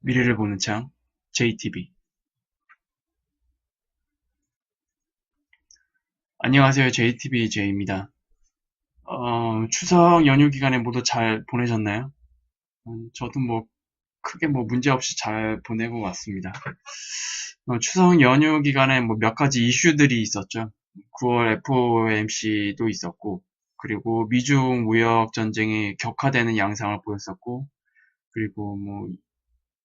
미래를 보는 창 JTB 안녕하세요 JTB J입니다. 어, 추석 연휴 기간에 모두 잘 보내셨나요? 음, 저도 뭐 크게 뭐 문제 없이 잘 보내고 왔습니다. 어, 추석 연휴 기간에 뭐 몇 가지 이슈들이 있었죠. 9월 FOMC도 있었고 그리고 미중 무역 전쟁이 격화되는 양상을 보였었고 그리고 뭐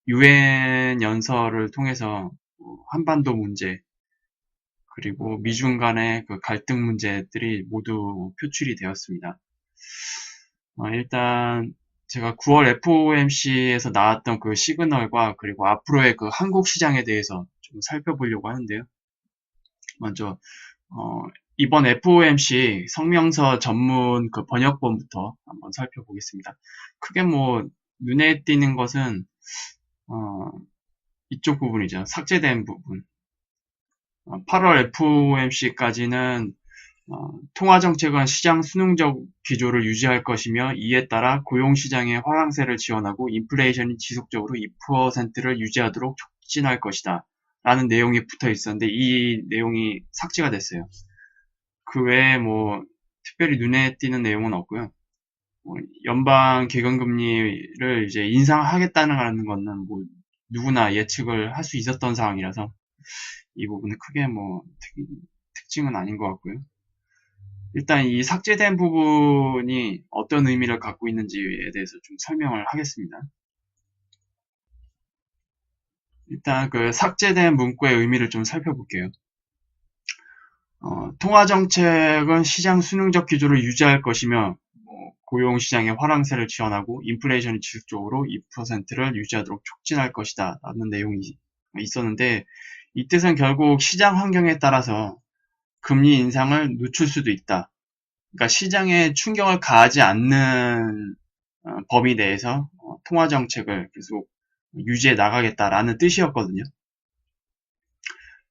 유엔 연설을 통해서 뭐 한반도 문제 그리고 미중 간의 그 갈등 문제들이 모두 표출이 되었습니다. 어, 일단 제가 9월 FOMC에서 나왔던 그 시그널과 그리고 앞으로의 그 한국 시장에 대해서 좀 살펴보려고 하는데요. 먼저 어, 이번 FOMC 성명서 전문 그 번역본부터 한번 살펴보겠습니다. 크게 뭐 눈에 띄는 것은 어, 이쪽 부분이죠. 삭제된 부분. 8월 FOMC까지는 어, 통화정책은 시장 수능적 기조를 유지할 것이며 이에 따라 고용시장의 화랑세를 지원하고 인플레이션이 지속적으로 2%를 유지하도록 촉진할 것이다. 라는 내용이 붙어 있었는데 이 내용이 삭제가 됐어요. 그 외에 뭐 특별히 눈에 띄는 내용은 없고요. 뭐 연방 개건금리를 이제 인상하겠다는 것은 뭐 누구나 예측을 할 수 있었던 상황이라서 이 부분은 크게 뭐 특, 특징은 아닌 것 같고요. 일단 이 삭제된 부분이 어떤 의미를 갖고 있는지에 대해서 좀 설명을 하겠습니다. 일단 그 삭제된 문구의 의미를 좀 살펴볼게요. 어, 통화정책은 시장 수능적 기조를 유지할 것이며 뭐, 고용시장의 화랑세를 지원하고 인플레이션이 지속적으로 2%를 유지하도록 촉진할 것이다 라는 내용이 있었는데 이 뜻은 결국 시장 환경에 따라서 금리 인상을 늦출 수도 있다. 그러니까 시장에 충격을 가하지 않는 어, 범위 내에서 어, 통화 정책을 계속 유지해 나가겠다라는 뜻이었거든요.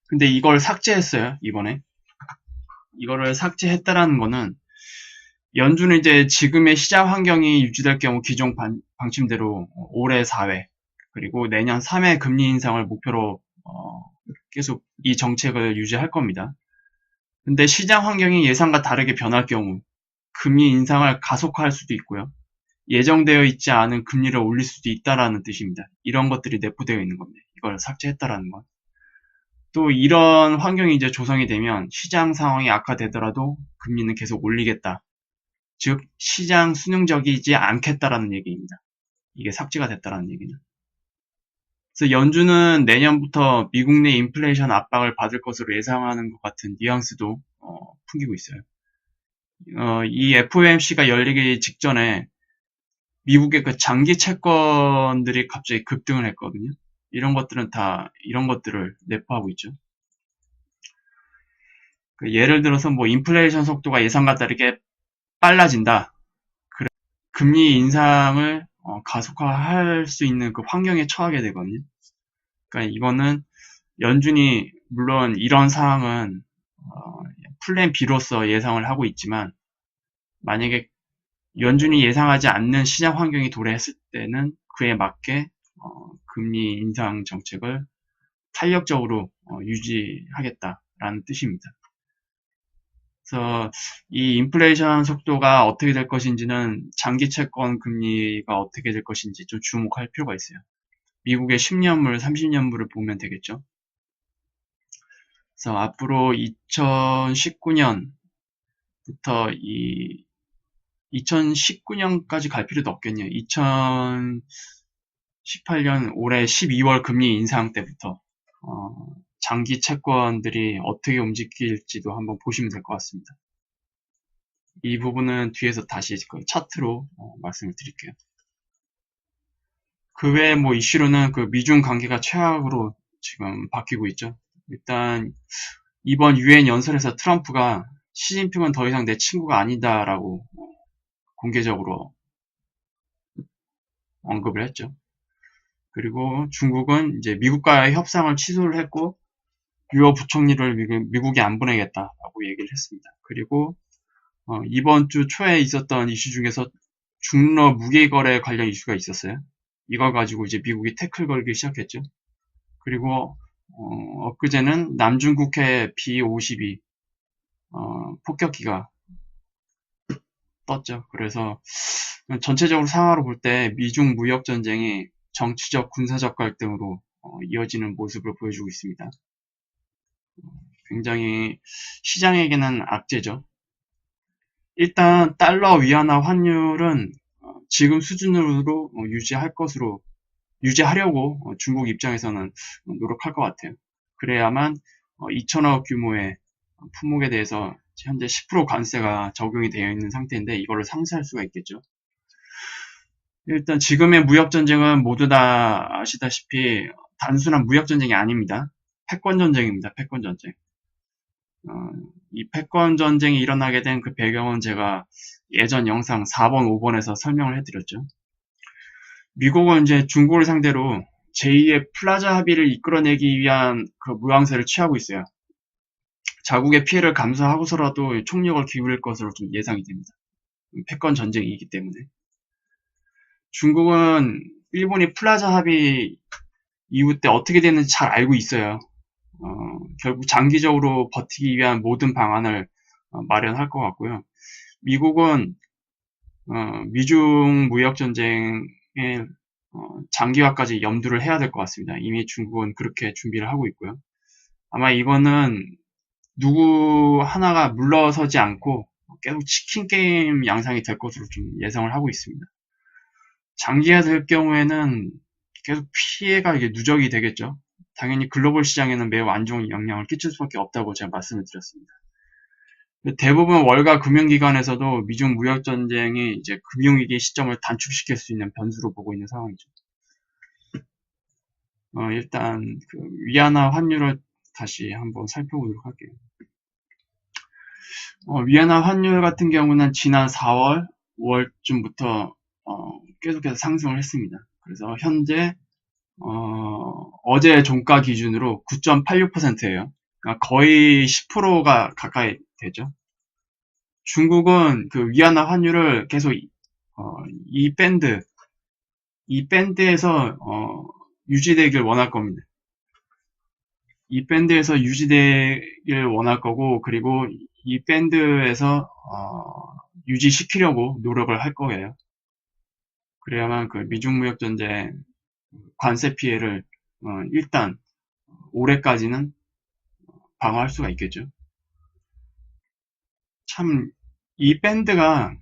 근데 이걸 삭제했어요, 이번에. 이거를 삭제했다라는 거는 연준은 이제 지금의 시장 환경이 유지될 경우 기존 방, 침대로 올해 4회 그리고 내년 3회 금리 인상을 목표로 어, 계속 이 정책을 유지할 겁니다. 근데 시장 환경이 예상과 다르게 변할 경우 금리 인상을 가속화할 수도 있고요. 예정되어 있지 않은 금리를 올릴 수도 있다라는 뜻입니다. 이런 것들이 내포되어 있는 겁니다. 이걸 삭제했다라는 건. 또 이런 환경이 이제 조성이 되면 시장 상황이 악화되더라도 금리는 계속 올리겠다. 즉 시장 수능적이지 않겠다라는 얘기입니다. 이게 삭제가 됐다라는 얘기는. 그래서 연준은 내년부터 미국 내 인플레이션 압박을 받을 것으로 예상하는 것 같은 뉘앙스도 어, 풍기고 있어요. 어, 이 FOMC가 열리기 직전에 미국의 그 장기 채권들이 갑자기 급등을 했거든요. 이런 것들은 다 이런 것들을 내포하고 있죠. 그 예를 들어서 뭐 인플레이션 속도가 예상과 다르게 빨라진다. 금리 인상을 어, 가속화할 수 있는 그 환경에 처하게 되거든요. 그러니까 이거는 연준이 물론 이런 상황은 어, 플랜 B로서 예상을 하고 있지만 만약에 연준이 예상하지 않는 시장 환경이 도래했을 때는 그에 맞게 어, 금리 인상 정책을 탄력적으로 어, 유지하겠다라는 뜻입니다. 그래서 이 인플레이션 속도가 어떻게 될 것인지는 장기 채권 금리가 어떻게 될 것인지 좀 주목할 필요가 있어요. 미국의 10년물, 30년물을 보면 되겠죠. 그래서 앞으로 2019년부터 이 2019년까지 갈 필요도 없겠네요. 2018년 올해 12월 금리 인상 때부터 어, 장기 채권들이 어떻게 움직일지도 한번 보시면 될 것 같습니다. 이 부분은 뒤에서 다시 그 차트로 어, 말씀을 드릴게요. 그 외에 뭐 이슈로는 그 미중 관계가 최악으로 지금 바뀌고 있죠. 일단 이번 유엔 연설에서 트럼프가 시진핑은 더 이상 내 친구가 아니다라고 공개적으로 언급을 했죠. 그리고 중국은 이제 미국과의 협상을 취소를 했고 유어 부총리를 미국, 이안 보내겠다라고 얘기를 했습니다. 그리고 어, 이번 주 초에 있었던 이슈 중에서 중러 무기거래 관련 이슈가 있었어요. 이걸 가지고 이제 미국이 태클 걸기 시작했죠. 그리고 어, 엊그제는 남중국해 B-52 어, 폭격기가 떴죠. 그래서 전체적으로 상황으로 볼 때 미중 무역 전쟁이 정치적 군사적 갈등으로 어, 이어지는 모습을 보여주고 있습니다. 굉장히 시장에게는 악재죠. 일단 달러 위안화 환율은 어, 지금 수준으로 어, 유지할 것으로 유지하려고 어, 중국 입장에서는 노력할 것 같아요. 그래야만 2천억 규모의 품목에 대해서 현재 10% 관세가 적용이 되어 있는 상태인데 이거를 상쇄할 수가 있겠죠. 일단 지금의 무역 전쟁은 모두 다 아시다시피 단순한 무역 전쟁이 아닙니다. 패권 전쟁입니다. 패권 전쟁. 어, 이 패권 전쟁이 일어나게 된 그 배경은 제가 예전 영상 4번, 5번에서 설명을 해드렸죠. 미국은 이제 중국을 상대로 제2의 플라자 합의를 이끌어내기 위한 그 무항세를 취하고 있어요. 자국의 피해를 감수하고서라도 총력을 기울일 것으로 좀 예상이 됩니다. 패권 전쟁이기 때문에. 중국은 일본이 플라자 합의 이후 때 어떻게 되는지 잘 알고 있어요. 어, 결국 장기적으로 버티기 위한 모든 방안을 어, 마련할 것 같고요. 미국은 어, 미중 무역 전쟁의 어, 장기화까지 염두를 해야 될 것 같습니다. 이미 중국은 그렇게 준비를 하고 있고요. 아마 이거는 누구 하나가 물러서지 않고 계속 치킨 게임 양상이 될 것으로 좀 예상을 하고 있습니다. 장기화 될 경우에는 계속 피해가 이게 누적이 되겠죠. 당연히 글로벌 시장에는 매우 안 좋은 영향을 끼칠 수밖에 없다고 제가 말씀을 드렸습니다. 대부분 월가 금융기관에서도 미중 무역 전쟁이 이제 금융위기 시점을 단축시킬 수 있는 변수로 보고 있는 상황이죠. 어, 일단 그 위안화 환율을 다시 한번 살펴보도록 할게요. 어, 위안화 환율 같은 경우는 지난 4월, 5월쯤부터 어, 계속해서 상승을 했습니다. 그래서 현재 어, 제 종가 기준으로 9.86%예요. 그러니까 거의 10%가 가까이 되죠. 중국은 그 위안화 환율을 계속 어, 이 밴드 이 밴드에서 어, 유지되길 원할 겁니다. 이 밴드에서 유지되길 원할 거고 그리고 이 밴드에서 어, 유지시키려고 노력을 할 거예요. 그래야만 그 미중 무역 전쟁 관세 피해를 어, 일단 올해까지는 방어할 수가 있겠죠. 참 이 밴드가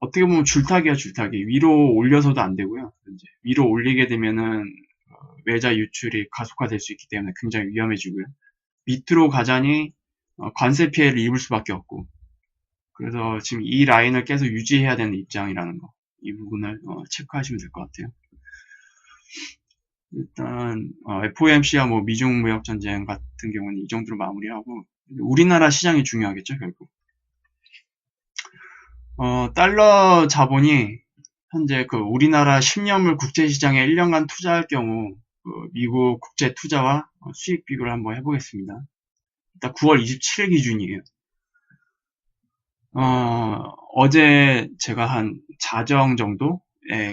어떻게 보면 줄타기야 줄타기 위로 올려서도 안 되고요. 이제 위로 올리게 되면은 어, 외자 유출이 가속화될 수 있기 때문에 굉장히 위험해지고요. 밑으로 가자니 어, 관세 피해를 입을 수밖에 없고 그래서 지금 이 라인을 계속 유지해야 되는 입장이라는 거. 이 부분을 어, 체크하시면 될 것 같아요. 일단 어, FOMC와 뭐 미중 무역 전쟁 같은 경우는 이 정도로 마무리하고 우리나라 시장이 중요하겠죠 결국. 어, 달러 자본이 현재 그 우리나라 10년물 국제시장에 1년간 투자할 경우 그 미국 국제 투자와 수익 비교를 한번 해보겠습니다. 일단 9월 27일 기준이에요. 어, 어제 제가 한 자정 정도의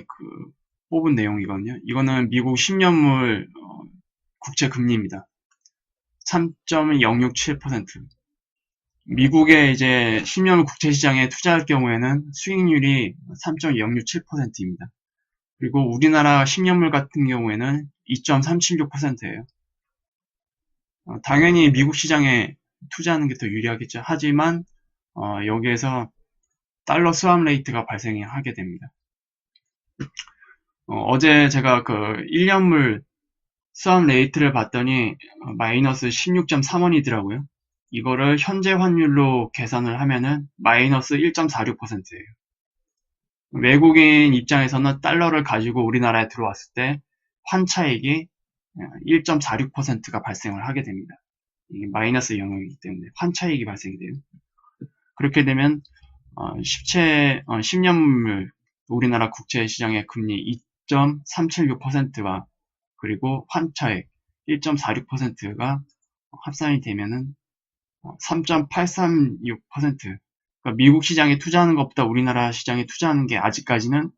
그 뽑은 내용이거든요. 이거는 미국 10년물 어, 국채 금리입니다. 3.067%. 미국의 이제 10년 국채 시장에 투자할 경우에는 수익률이 3.067%입니다. 그리고 우리나라 10년물 같은 경우에는 2.376%예요. 어, 당연히 미국 시장에 투자하는 게 더 유리하겠죠. 하지만 어, 여기에서 달러 스왑 레이트가 발생하게 됩니다. 어, 제 제가 그 1년물 수압 레이트를 봤더니 어, 마이너스 16.3원이더라고요. 이거를 현재 환율로 계산을 하면은 마이너스 1.46%예요. 외국인 입장에서는 달러를 가지고 우리나라에 들어왔을 때 환차익이 1.46%가 발생을 하게 됩니다. 이게 마이너스 영역이기 때문에 환차익이 발생이 돼요. 그렇게 되면 어, 10채, 어, 10년물 우리나라 국채 시장의 금리 2.376%가 그리고 환차액 1.46%가 합산이 되면은 3.836% 그러니까 미국 시장에 투자하는 것보다 우리나라 시장에 투자하는 게 아직까지는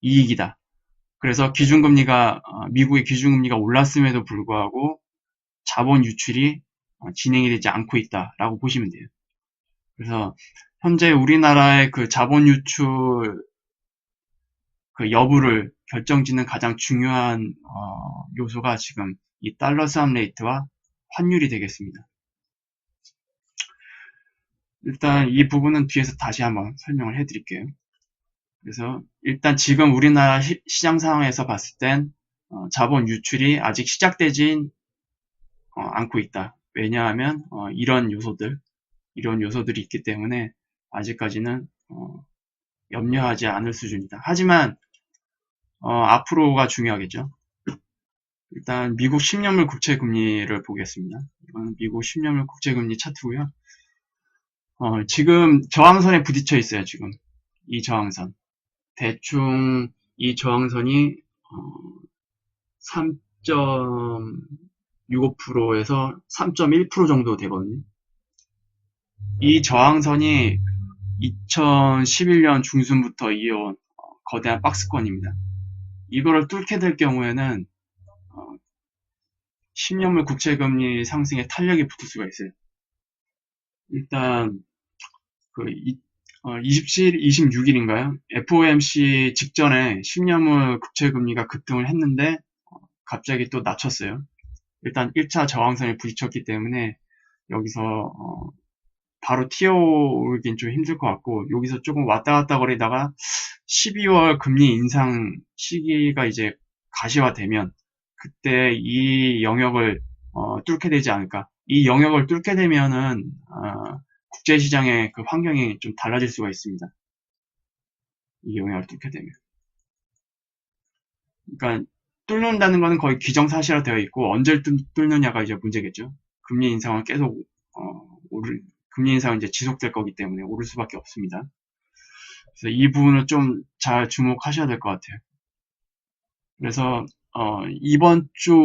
이익이다. 그래서 기준금리가 어, 미국의 기준금리가 올랐음에도 불구하고 자본 유출이 어, 진행이 되지 않고 있다라고 보시면 돼요. 그래서 현재 우리나라의 그 자본 유출 그 여부를 결정짓는 가장 중요한 어, 요소가 지금 이 달러 수합 레이트와 환율이 되겠습니다. 일단 이 부분은 뒤에서 다시 한번 설명을 해드릴게요. 그래서 일단 지금 우리나라 시, 장 상황에서 봤을 땐 어, 자본 유출이 아직 시작되진 어, 않고 있다. 왜냐하면 어, 이런 요소들, 이런 요소들이 있기 때문에 아직까지는 어, 염려하지 않을 수준이다. 하지만 어, 앞으로가 중요하겠죠. 일단 미국 10년물 국채 금리를 보겠습니다. 이거는 미국 10년물 국채 금리 차트고요. 어, 지금 저항선에 부딪혀 있어요. 지금 이 저항선. 대충 이 저항선이 어, 3.65%에서 3.1% 정도 되거든요. 이 저항선이 2011년 중순부터 이어온 거대한 박스권입니다. 이거를 뚫게 될 경우에는 10년물 어, 국채금리 상승에 탄력이 붙을 수가 있어요. 일단 그 27, 26일인가요? FOMC 직전에 10년물 국채금리가 급등을 했는데 어, 갑자기 또 낮췄어요. 일단 1차 저항선에 부딪혔기 때문에 여기서 어, 바로 튀어오르긴 좀 힘들 것 같고 여기서 조금 왔다 갔다 거리다가 12월 금리 인상 시기가 이제 가시화되면 그때 이 영역을 어, 뚫게 되지 않을까. 이 영역을 뚫게 되면은 어, 국제시장의 그 환경이 좀 달라질 수가 있습니다. 이 영역을 뚫게 되면. 그러니까 뚫는다는 것은 거의 기정사실화 되어 있고 언제 뚫느냐가 이제 문제겠죠. 금리 인상은 계속 어, 오를 금리 인상은 이제 지속될 거기 때문에 오를 수밖에 없습니다. 그래서 이 부분을 좀 잘 주목하셔야 될 것 같아요. 그래서 어, 이번 주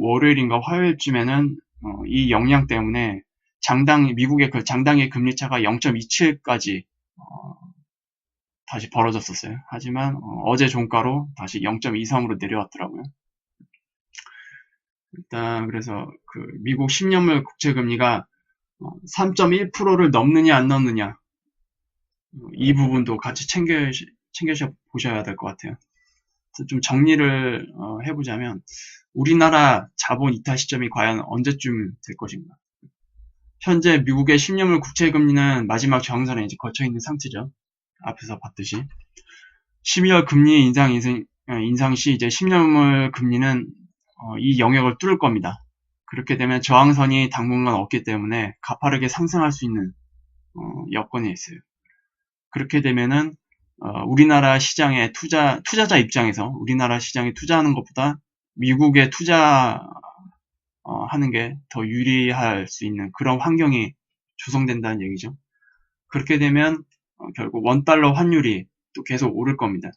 월요일인가 화요일쯤에는 어, 이 영향 때문에 장당 미국의 그 장당의 금리 차가 0.27까지 어, 다시 벌어졌었어요. 하지만 어, 제 종가로 다시 0.23으로 내려왔더라고요. 일단 그래서 그 미국 10년물 국채 금리가 3.1%를 어, 넘느냐 안 넘느냐 이 부분도 같이 챙겨 챙겨 보셔야 될 것 같아요. 좀 정리를 어, 해보자면 우리나라 자본 이탈 시점이 과연 언제쯤 될 것인가? 현재 미국의 10년물 국채 금리는 마지막 저항선에 이제 거쳐 있는 상태죠. 앞에서 봤듯이 12월 금리 인상 어, 인상 시 이제 10년물 금리는 어, 이 영역을 뚫을 겁니다. 그렇게 되면 저항선이 당분간 없기 때문에 가파르게 상승할 수 있는 어, 여건이 있어요. 그렇게 되면은 어, 우리나라 시장에 투자 투자자 입장에서 우리나라 시장에 투자하는 것보다 미국에 투자 어, 하는 게 더 유리할 수 있는 그런 환경이 조성된다는 얘기죠. 그렇게 되면 어, 결국 원 달러 환율이 또 계속 오를 겁니다.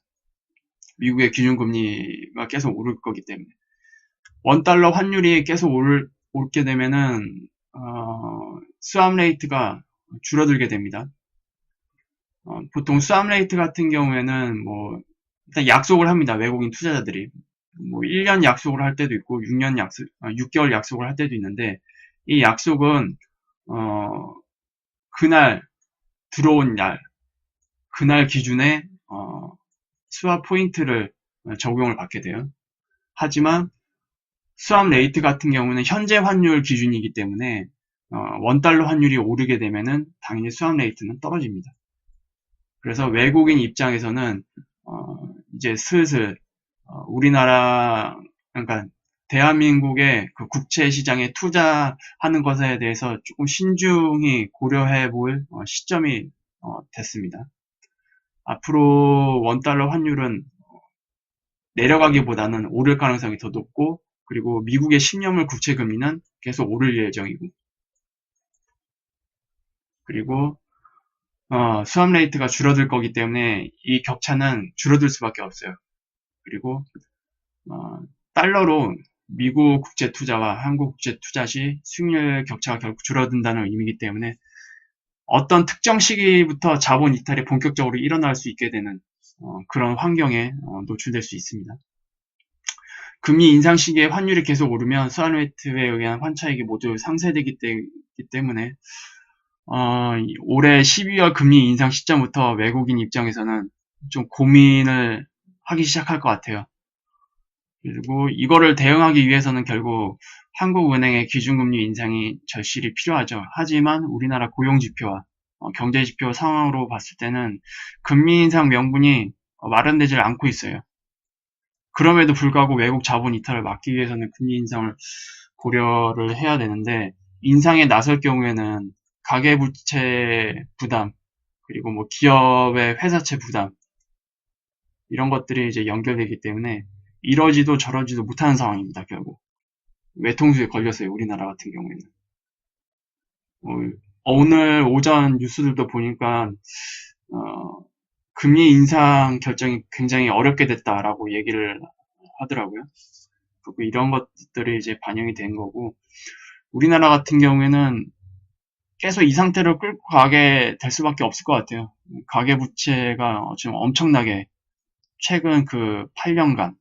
미국의 기준금리가 계속 오를 거기 때문에 원 달러 환율이 계속 올, 오르게 되면은 어, 수압 레이트가 줄어들게 됩니다. 어, 보통 수압 레이트 같은 경우에는 뭐 일단 약속을 합니다. 외국인 투자자들이 뭐 1년 약속을 할 때도 있고 6년 약속, 6개월 어, 약속을 할 때도 있는데 이 약속은 어, 그날 들어온 날 그날 기준에 어, 수압 포인트를 적용을 받게 돼요. 하지만 수압 레이트 같은 경우는 현재 환율 기준이기 때문에 어, 원달러 환율이 오르게 되면은 당연히 수압 레이트는 떨어집니다. 그래서 외국인 입장에서는 어, 이제 슬슬 어, 우리나라 그러니까 대한민국의 그 국채 시장에 투자하는 것에 대해서 조금 신중히 고려해 볼 어, 시점이 어, 됐습니다. 앞으로 원달러 환율은 내려가기보다는 오를 가능성이 더 높고 그리고 미국의 10년물 국채 금리는 계속 오를 예정이고 그리고 어, 수압 레이트가 줄어들 거기 때문에 이 격차는 줄어들 수밖에 없어요. 그리고 어, 달러로 미국 국제 투자와 한국 국제 투자 시 수익률 격차가 결국 줄어든다는 의미이기 때문에 어떤 특정 시기부터 자본 이탈이 본격적으로 일어날 수 있게 되는 어, 그런 환경에 어, 노출될 수 있습니다. 금리 인상 시기에 환율이 계속 오르면 수완웨이트에 의한 환차익이 모두 상쇄되기 때문에 어, 올해 12월 금리 인상 시점부터 외국인 입장에서는 좀 고민을 하기 시작할 것 같아요. 그리고 이거를 대응하기 위해서는 결국 한국은행의 기준금리 인상이 절실히 필요하죠. 하지만 우리나라 고용지표와 어, 경제지표 상황으로 봤을 때는 금리 인상 명분이 마련되질 않고 있어요. 그럼에도 불구하고 외국 자본 이탈을 막기 위해서는 금리 인상을 고려를 해야 되는데 인상에 나설 경우에는 가계부채 부담 그리고 뭐 기업의 회사채 부담 이런 것들이 이제 연결되기 때문에 이러지도 저러지도 못하는 상황입니다. 결국 외통수에 걸렸어요. 우리나라 같은 경우에는 어, 오늘 오전 뉴스들도 보니까 어, 금리 인상 결정이 굉장히 어렵게 됐다라고 얘기를 하더라고요. 이런 것들이 이제 반영이 된 거고 우리나라 같은 경우에는 계속 이 상태를 끌고 가게 될 수밖에 없을 것 같아요. 가계 부채가 지금 엄청나게 최근 그 8년간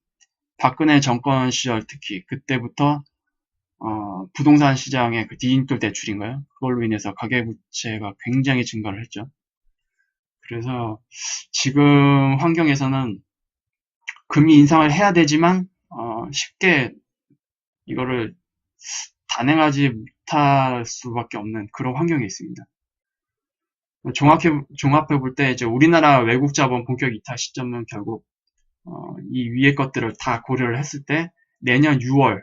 박근혜 정권 시절 특히 그때부터 어, 부동산 시장의 그 디딤돌 대출인가요? 그걸로 인해서 가계 부채가 굉장히 증가를 했죠. 그래서 지금 환경에서는 금리 인상을 해야 되지만 어, 쉽게 이거를 단행하지 못할 수밖에 없는 그런 환경이 있습니다. 종합해, 종합해 볼 때 이제 우리나라 외국 자본 본격 이탈 시점은 결국 어, 이 위의 것들을 다 고려를 했을 때 내년 6월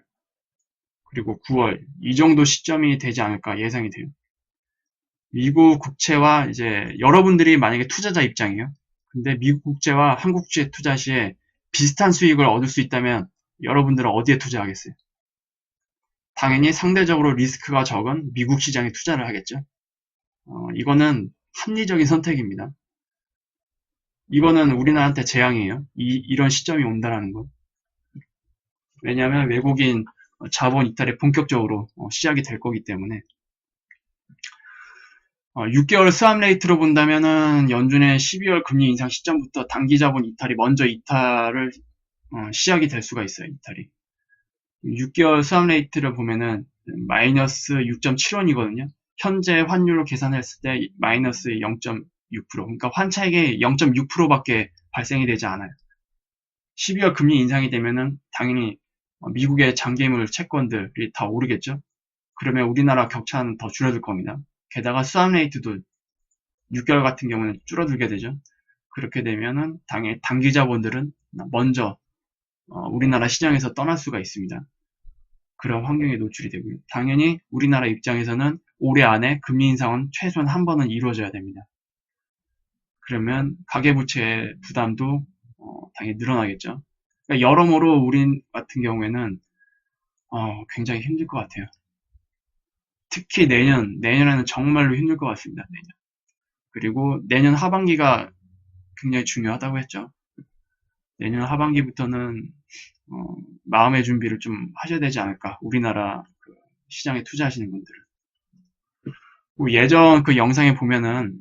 그리고 9월 이 정도 시점이 되지 않을까 예상이 돼요. 미국 국채와 이제 여러분들이 만약에 투자자 입장이에요. 근데 미국 국채와 한국 국채 투자 시에 비슷한 수익을 얻을 수 있다면 여러분들은 어디에 투자하겠어요? 당연히 상대적으로 리스크가 적은 미국 시장에 투자를 하겠죠. 어, 이거는 합리적인 선택입니다. 이거는 우리나라한테 재앙이에요. 이, 이런 시점이 온다라는 건. 왜냐하면 외국인 자본 이탈이 본격적으로 어, 시작이 될 거기 때문에 6개월 어, 수압 레이트로 본다면은 연준의 12월 금리 인상 시점부터 단기 자본 이탈이 먼저 이탈을 어, 시작이 될 수가 있어요. 이탈이 6개월 수압 레이트를 보면은 마이너스 6.7원이거든요. 현재 환율로 계산했을 때 마이너스 0.6% 그러니까 환차익이 0.6%밖에 발생이 되지 않아요. 12월 금리 인상이 되면은 당연히 미국의 장기물 채권들이 다 오르겠죠. 그러면 우리나라 격차는 더 줄어들 겁니다. 게다가 수압 레이트도 6개월 같은 경우는 줄어들게 되죠. 그렇게 되면은 당연히 단기 자본들은 먼저 어, 우리나라 시장에서 떠날 수가 있습니다. 그런 환경에 노출이 되고요. 당연히 우리나라 입장에서는 올해 안에 금리 인상은 최소한 한 번은 이루어져야 됩니다. 그러면 가계부채 부담도 어, 당연히 늘어나겠죠. 그러니까 여러모로 우린 같은 경우에는 어, 굉장히 힘들 것 같아요. 특히 내년, 내년에는 정말로 힘들 것 같습니다. 내년. 그리고 내년 하반기가 굉장히 중요하다고 했죠. 내년 하반기부터는 어, 마음의 준비를 좀 하셔야 되지 않을까. 우리나라 그 시장에 투자하시는 분들은. 뭐 예전 그 영상에 보면은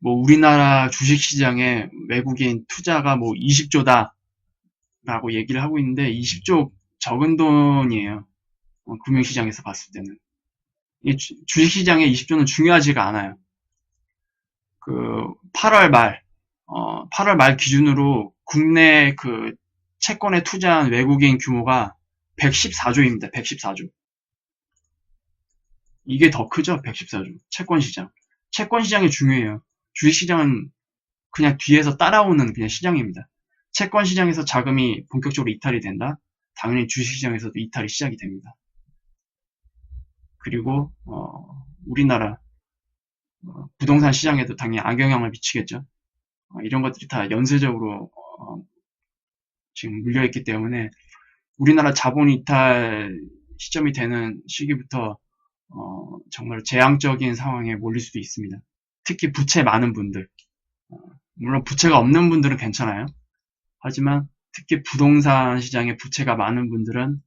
뭐 우리나라 주식 시장에 외국인 투자가 뭐 20조다 라고 얘기를 하고 있는데 20조 적은 돈이에요. 어, 금융시장에서 봤을 때는. 이 주식시장의 20조는 중요하지가 않아요. 그 8월 말, 어, 8월 말 기준으로 국내 그 채권에 투자한 외국인 규모가 114조입니다. 114조. 이게 더 크죠? 114조. 채권 시장. 채권 시장이 중요해요. 주식 시장은 그냥 뒤에서 따라오는 그냥 시장입니다. 채권 시장에서 자금이 본격적으로 이탈이 된다? 당연히 주식 시장에서도 이탈이 시작이 됩니다. 그리고 어, 우리나라 어, 부동산 시장에도 당연히 악영향을 미치겠죠. 어, 이런 것들이 다 연쇄적으로 어, 지금 물려있기 때문에 우리나라 자본 이탈 시점이 되는 시기부터 어, 정말 재앙적인 상황에 몰릴 수도 있습니다. 특히 부채 많은 분들, 어, 물론 부채가 없는 분들은 괜찮아요. 하지만 특히 부동산 시장에 부채가 많은 분들은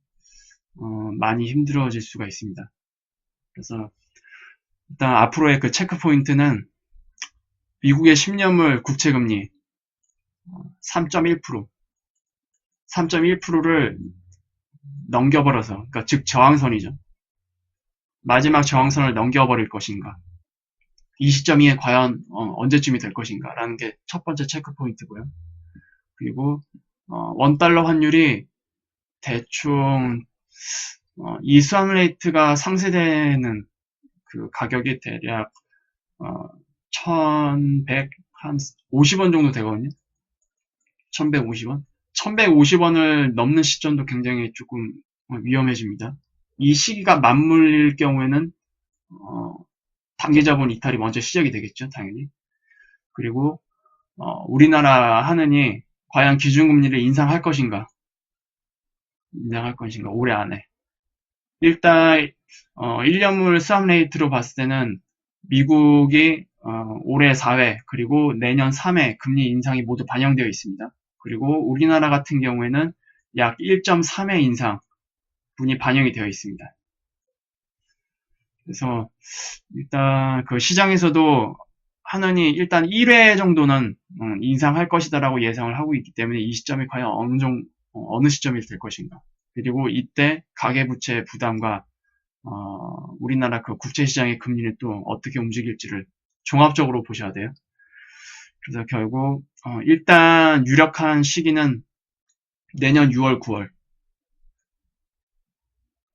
어, 많이 힘들어질 수가 있습니다. 그래서 일단 앞으로의 그 체크 포인트는 미국의 10년물 국채금리 3.1% 3.1%를 넘겨버려서, 그러니까 즉 저항선이죠. 마지막 저항선을 넘겨버릴 것인가. 이 시점이 과연 어, 언제쯤이 될 것인가 라는 게 첫 번째 체크 포인트고요. 그리고 어, 원달러 환율이 대충 어, 이 수학 레이트가 상쇄되는 그 가격이 대략 어, 1150원 정도 되거든요. 1150원. 1150원을 넘는 시점도 굉장히 조금 위험해집니다. 이 시기가 맞물릴 경우에는 어, 단기자본 이탈이 먼저 시작이 되겠죠, 당연히. 그리고 어, 우리나라 하느니 과연 기준금리를 인상할 것인가? 인상할 것인가? 올해 안에. 일단 어, 1년물 수합 레이트로 봤을 때는 미국이 어, 올해 4회 그리고 내년 3회 금리 인상이 모두 반영되어 있습니다. 그리고 우리나라 같은 경우에는 약 1.3회 인상 분이 반영이 되어 있습니다. 그래서 일단 그 시장에서도 하느니 일단 1회 정도는 음, 인상할 것이다라고 예상을 하고 있기 때문에 이 시점이 과연 어느 정 어, 어느 시점이 될 것인가. 그리고 이때 가계부채 부담과 어, 우리나라 그 국제시장의 금리는 또 어떻게 움직일지를 종합적으로 보셔야 돼요. 그래서 결국 어, 일단 유력한 시기는 내년 6월, 9월.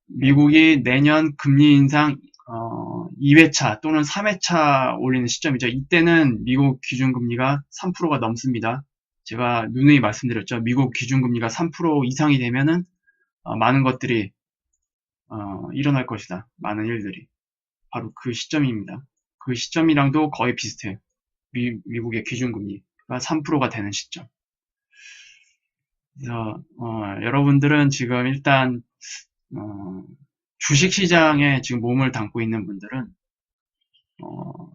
미국이 내년 금리 인상 어, 2회차 또는 3회차 올리는 시점이죠. 이때는 미국 기준금리가 3%가 넘습니다. 제가 누누이 말씀드렸죠. 미국 기준금리가 3% 이상이 되면은 어, 많은 것들이 어, 일어날 것이다. 많은 일들이. 바로 그 시점입니다. 그 시점이랑도 거의 비슷해요. 미, 미국의 기준금리가 3%가 되는 시점. 그래서 어, 여러분들은 지금 일단 어, 주식시장에 지금 몸을 담고 있는 분들은 어,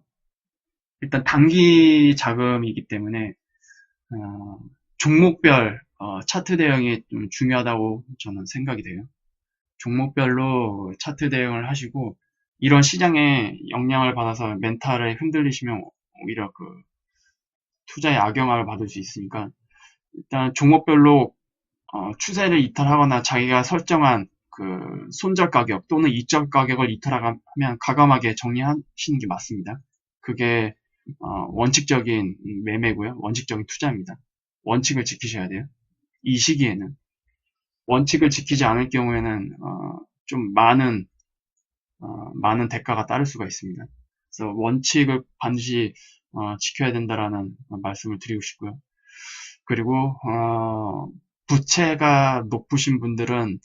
일단 단기 자금이기 때문에 어, 종목별 어, 차트 대응이 좀 중요하다고 저는 생각이 돼요. 종목별로 차트 대응을 하시고 이런 시장에 영향을 받아서 멘탈에 흔들리시면 오히려 그 투자에 악영향을 받을 수 있으니까 일단 종목별로 어, 추세를 이탈하거나 자기가 설정한 그 손절 가격 또는 이적 가격을 이탈하면 가감하게 정리하시는 게 맞습니다. 그게 어, 원칙적인 매매고요. 원칙적인 투자입니다. 원칙을 지키셔야 돼요. 이 시기에는 원칙을 지키지 않을 경우에는 어, 좀 많은 어, 많은 대가가 따를 수가 있습니다. 그래서 원칙을 반드시 어, 지켜야 된다라는 말씀을 드리고 싶고요. 그리고 어, 부채가 높으신 분들은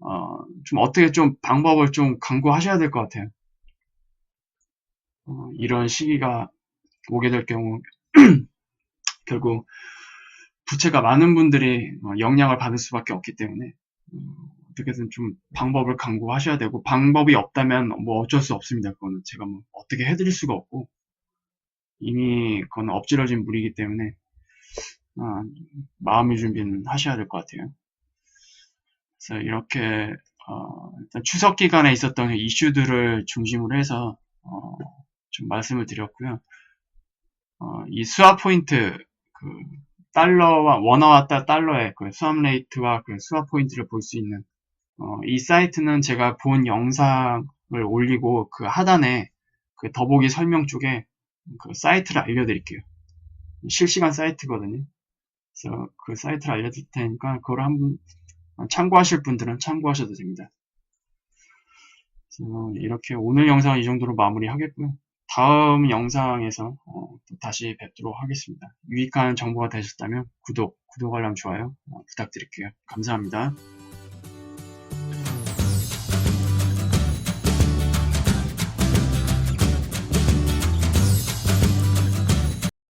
어, 좀 어떻게 좀 방법을 좀 강구하셔야 될 것 같아요. 어, 이런 시기가 오게 될 경우 결국 부채가 많은 분들이 어, 영향을 받을 수밖에 없기 때문에 어, 어떻게든 좀 방법을 강구하셔야 되고 방법이 없다면 뭐 어쩔 수 없습니다. 그거는 제가 뭐 어떻게 해드릴 수가 없고 이미 그건 엎질러진 물이기 때문에 어, 마음의 준비는 하셔야 될 것 같아요. 그래서 이렇게 어, 일단 추석 기간에 있었던 이슈들을 중심으로 해서 어, 좀 말씀을 드렸고요. 어, 이 수화 포인트 그 달러와 원화와 달러의 그 수합 레이트와 그 수합 포인트를 볼 수 있는 어, 이 사이트는 제가 본 영상을 올리고 그 하단에 그 더보기 설명 쪽에 그 사이트를 알려드릴게요. 실시간 사이트거든요. 그래서 그 사이트를 알려드릴 테니까 그걸 한번 참고하실 분들은 참고하셔도 됩니다. 이렇게 오늘 영상은 이 정도로 마무리하겠고요. 다음 영상에서 어, 다시 뵙도록 하겠습니다. 유익한 정보가 되셨다면 구독, 구독 알람 좋아요 어, 부탁드릴게요. 감사합니다.